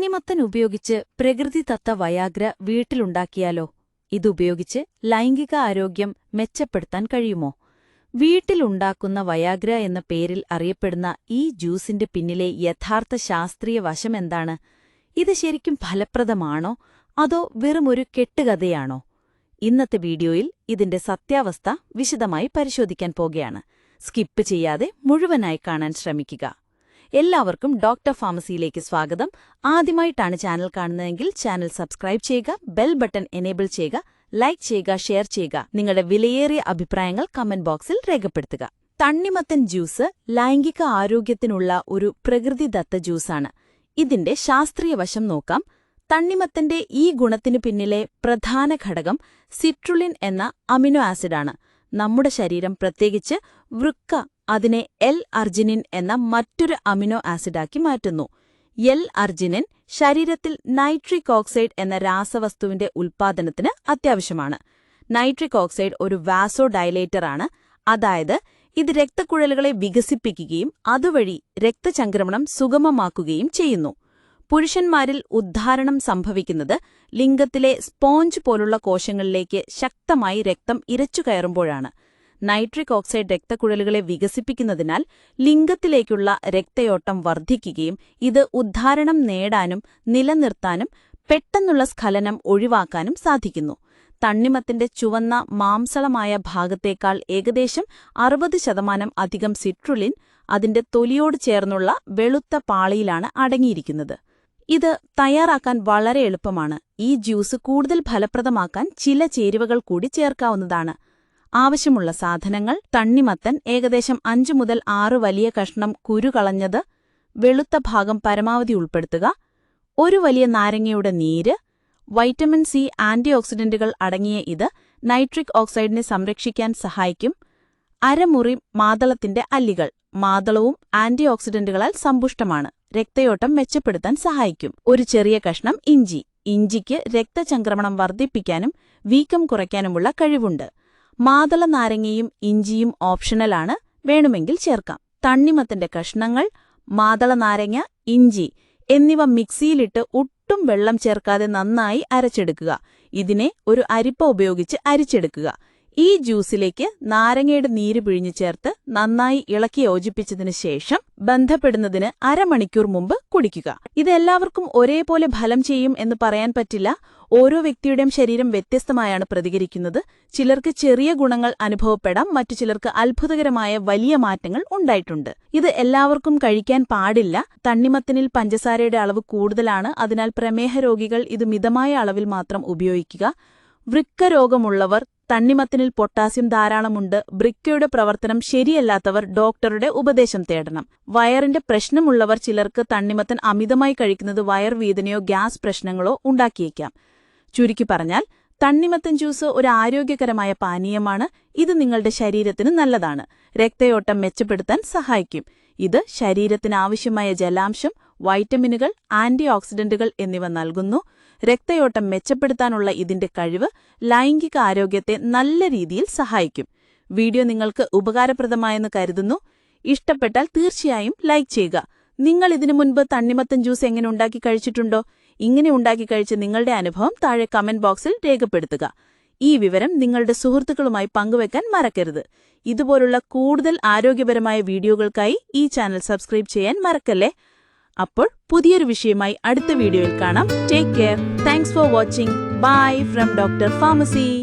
തണ്ണിമത്തൻ ഉപയോഗിച്ച് പ്രകൃതിതത്ത വയാഗ്ര വീട്ടിലുണ്ടാക്കിയാലോ? ഇതുപയോഗിച്ച് ലൈംഗിക ആരോഗ്യം മെച്ചപ്പെടുത്താൻ കഴിയുമോ? വീട്ടിലുണ്ടാക്കുന്ന വയാഗ്ര എന്ന പേരിൽ അറിയപ്പെടുന്ന ഈ ജ്യൂസിന്റെ പിന്നിലെ യഥാർത്ഥ ശാസ്ത്രീയ വശമെന്താണ് ഇത് ശരിക്കും ഫലപ്രദമാണോ? അതോ വെറുമൊരു കെട്ടുകഥയാണോ? ഇന്നത്തെ വീഡിയോയിൽ ഇതിന്റെ സത്യാവസ്ഥ വിശദമായി പരിശോധിക്കാൻ പോകുകയാണ് സ്കിപ്പ് ചെയ്യാതെ മുഴുവനായി കാണാൻ ശ്രമിക്കുക. എല്ലാവർക്കും ഡോക്ടർ ഫാർമസിയിലേക്ക് സ്വാഗതം. ആദ്യമായിട്ടാണ് ചാനൽ കാണുന്നതെങ്കിൽ ചാനൽ സബ്സ്ക്രൈബ് ചെയ്യുക ബെൽ ബട്ടൺ എനേബിൾ ചെയ്യുക ലൈക്ക് ചെയ്യുക ഷെയർ ചെയ്യുക. നിങ്ങളുടെ വിലയേറിയ അഭിപ്രായങ്ങൾ കമന്റ് ബോക്സിൽ രേഖപ്പെടുത്തുക. തണ്ണിമത്തൻ ജ്യൂസ് ലൈംഗിക ആരോഗ്യത്തിനുള്ള ഒരു പ്രകൃതിദത്ത ജ്യൂസാണ്. ഇതിന്റെ ശാസ്ത്രീയ വശം നോക്കാം. തണ്ണിമത്തന്റെ ഈ ഗുണത്തിനു പിന്നിലെ പ്രധാന ഘടകം സിട്രുലിൻ എന്ന അമിനോ ആസിഡാണ്. നമ്മുടെ ശരീരം പ്രത്യേകിച്ച് വൃക്ക അതിനെ എൽ അർജിനിൻ എന്ന മറ്റൊരു അമിനോ ആസിഡാക്കി മാറ്റുന്നു. എൽ അർജിനിൻ ശരീരത്തിൽ നൈട്രിക് ഓക്സൈഡ് എന്ന രാസവസ്തുവിന്റെ ഉൽപ്പാദനത്തിന് അത്യാവശ്യമാണ്. നൈട്രിക് ഓക്സൈഡ് ഒരു വാസോ ഡയലേറ്ററാണ് അതായത് ഇത് രക്തക്കുഴലുകളെ വികസിപ്പിക്കുകയും അതുവഴി രക്തചംക്രമണം സുഗമമാക്കുകയും ചെയ്യുന്നു. പുരുഷന്മാരിൽ ഉദ്ധാരണം സംഭവിക്കുന്നത് ലിംഗത്തിലെ സ്പോഞ്ച് പോലുള്ള കോശങ്ങളിലേക്ക് ശക്തമായി രക്തം ഇരച്ചു കയറുമ്പോഴാണ് നൈട്രിക് ഓക്സൈഡ് രക്തക്കുഴലുകളെ വികസിപ്പിക്കുന്നതിനാൽ ലിംഗത്തിലേക്കുള്ള രക്തയോട്ടം വർദ്ധിക്കുകയും ഇത് ഉദ്ധാരണം നേടാനും നിലനിർത്താനും പെട്ടെന്നുള്ള സ്ഖലനം ഒഴിവാക്കാനും സാധിക്കുന്നു. തണ്ണിമത്തിന്റെ ചുവന്ന മാംസളമായ ഭാഗത്തേക്കാൾ ഏകദേശം അറുപത് ശതമാനം അധികം സിട്രുലിൻ അതിന്റെ തൊലിയോട് ചേർന്നുള്ള വെളുത്ത പാളിയിലാണ് അടങ്ങിയിരിക്കുന്നത്. ഇത് തയ്യാറാക്കാൻ വളരെ എളുപ്പമാണ്. ഈ ജ്യൂസ് കൂടുതൽ ഫലപ്രദമാക്കാൻ ചില ചേരുവകൾ കൂടി ചേർക്കാവുന്നതാണ്. ആവശ്യമുള്ള സാധനങ്ങൾ തണ്ണിമത്തൻ ഏകദേശം അഞ്ചു മുതൽ ആറ് വലിയ കഷ്ണം കുരുകളഞ്ഞത് വെളുത്ത ഭാഗം പരമാവധി ഉൾപ്പെടുത്തുക ഒരു വലിയ നാരങ്ങയുടെ നീര് വൈറ്റമിൻ സി ആന്റിഓക്സിഡന്റുകൾ അടങ്ങിയ ഇത് നൈട്രിക് ഓക്സൈഡിനെ സംരക്ഷിക്കാൻ സഹായിക്കും. അരമുറി മാതളത്തിന്റെ അല്ലികൾ മാതളവും ആന്റിഓക്സിഡന്റുകളാൽ സമ്പുഷ്ടമാണ് രക്തയോട്ടം മെച്ചപ്പെടുത്താൻ സഹായിക്കും. ഒരു ചെറിയ കഷ്ണം ഇഞ്ചി ഇഞ്ചിക്ക് രക്തചംക്രമണം വർദ്ധിപ്പിക്കാനും വീക്കം കുറയ്ക്കാനുമുള്ള കഴിവുണ്ട്. മാതള നാരങ്ങയും ഇഞ്ചിയും ഓപ്ഷണലാണ് വേണമെങ്കിൽ ചേർക്കാം. തണ്ണിമത്തിന്റെ കഷ്ണങ്ങൾ മാതള നാരങ്ങ ഇഞ്ചി എന്നിവ മിക്സിയിലിട്ട് ഒട്ടും വെള്ളം ചേർക്കാതെ നന്നായി അരച്ചെടുക്കുക. ഇതിനെ ഒരു അരിപ്പ ഉപയോഗിച്ച് അരിച്ചെടുക്കുക. ഈ ജ്യൂസിലേക്ക് നാരങ്ങയുടെ നീര് പിഴിഞ്ഞു ചേർത്ത് നന്നായി ഇളക്കി യോജിപ്പിച്ചതിനു ശേഷം ബന്ധപ്പെടുന്നതിന് അരമണിക്കൂർ മുമ്പ് കുടിക്കുക. ഇത് എല്ലാവർക്കും ഒരേപോലെ ഫലം ചെയ്യും എന്ന് പറയാൻ പറ്റില്ല. ഓരോ വ്യക്തിയുടെയും ശരീരം വ്യത്യസ്തമായാണ് പ്രതികരിക്കുന്നത്. ചിലർക്ക് ചെറിയ ഗുണങ്ങൾ അനുഭവപ്പെടാം മറ്റു ചിലർക്ക് അത്ഭുതകരമായ വലിയ മാറ്റങ്ങൾ ഉണ്ടായിട്ടുണ്ട്. ഇത് എല്ലാവർക്കും കഴിക്കാൻ പാടില്ല. തണ്ണിമത്തനിൽ പഞ്ചസാരയുടെ അളവ് കൂടുതലാണ് അതിനാൽ പ്രമേഹ രോഗികൾ ഇത് മിതമായ അളവിൽ മാത്രം ഉപയോഗിക്കുക. വൃക്കരോഗമുള്ളവർ തണ്ണിമത്തനിൽ പൊട്ടാസ്യം ധാരാളമുണ്ട്. ബ്രിക്കയുടെ പ്രവർത്തനം ശരിയല്ലാത്തവർ ഡോക്ടറുടെ ഉപദേശം തേടണം. വയറിന്റെ പ്രശ്നമുള്ളവർ ചിലർക്ക് തണ്ണിമത്തൻ അമിതമായി കഴിക്കുന്നത് വയർ വയർവേദനയോ ഗ്യാസ് പ്രശ്നങ്ങളോ ഉണ്ടാക്കിയേക്കാം. ചുരുക്കി പറഞ്ഞാൽ തണ്ണിമത്തൻ ജ്യൂസ് ഒരു ആരോഗ്യകരമായ പാനീയമാണ്. ഇത് നിങ്ങളുടെ ശരീരത്തിന് നല്ലതാണ്. രക്തയോട്ടം മെച്ചപ്പെടുത്താൻ സഹായിക്കും. ഇത് ശരീരത്തിന് ആവശ്യമായ ജലാംശം വൈറ്റമിനുകൾ ആന്റി എന്നിവ നൽകുന്നു. രക്തയോട്ടം മെച്ചപ്പെടുത്താനുള്ള ഇതിന്റെ കഴിവ് ലൈംഗിക ആരോഗ്യത്തെ നല്ല രീതിയിൽ സഹായിക്കും. വീഡിയോ നിങ്ങൾക്ക് ഉപകാരപ്രദമായെന്ന് കരുതുന്നു. ഇഷ്ടപ്പെട്ടാൽ തീർച്ചയായും ലൈക്ക് ചെയ്യുക. നിങ്ങൾ ഇതിനു മുൻപ് തണ്ണിമത്തൻ ജ്യൂസ് എങ്ങനെ ഉണ്ടാക്കി കഴിച്ചിട്ടുണ്ടോ? ഇങ്ങനെ ഉണ്ടാക്കി കഴിച്ച നിങ്ങളുടെ അനുഭവം താഴെ കമന്റ് ബോക്സിൽ രേഖപ്പെടുത്തുക. ഈ വിവരം നിങ്ങളുടെ സുഹൃത്തുക്കളുമായി പങ്കുവെക്കാൻ മറക്കരുത്. ഇതുപോലുള്ള കൂടുതൽ ആരോഗ്യപരമായ വീഡിയോകൾക്കായി ഈ ചാനൽ സബ്സ്ക്രൈബ് ചെയ്യാൻ മറക്കല്ലേ? അപ്പോൾ പുതിയൊരു വിഷയമായി അടുത്ത വീഡിയോയിൽ കാണാം. Take care thanks for watching bye from doctor pharmacy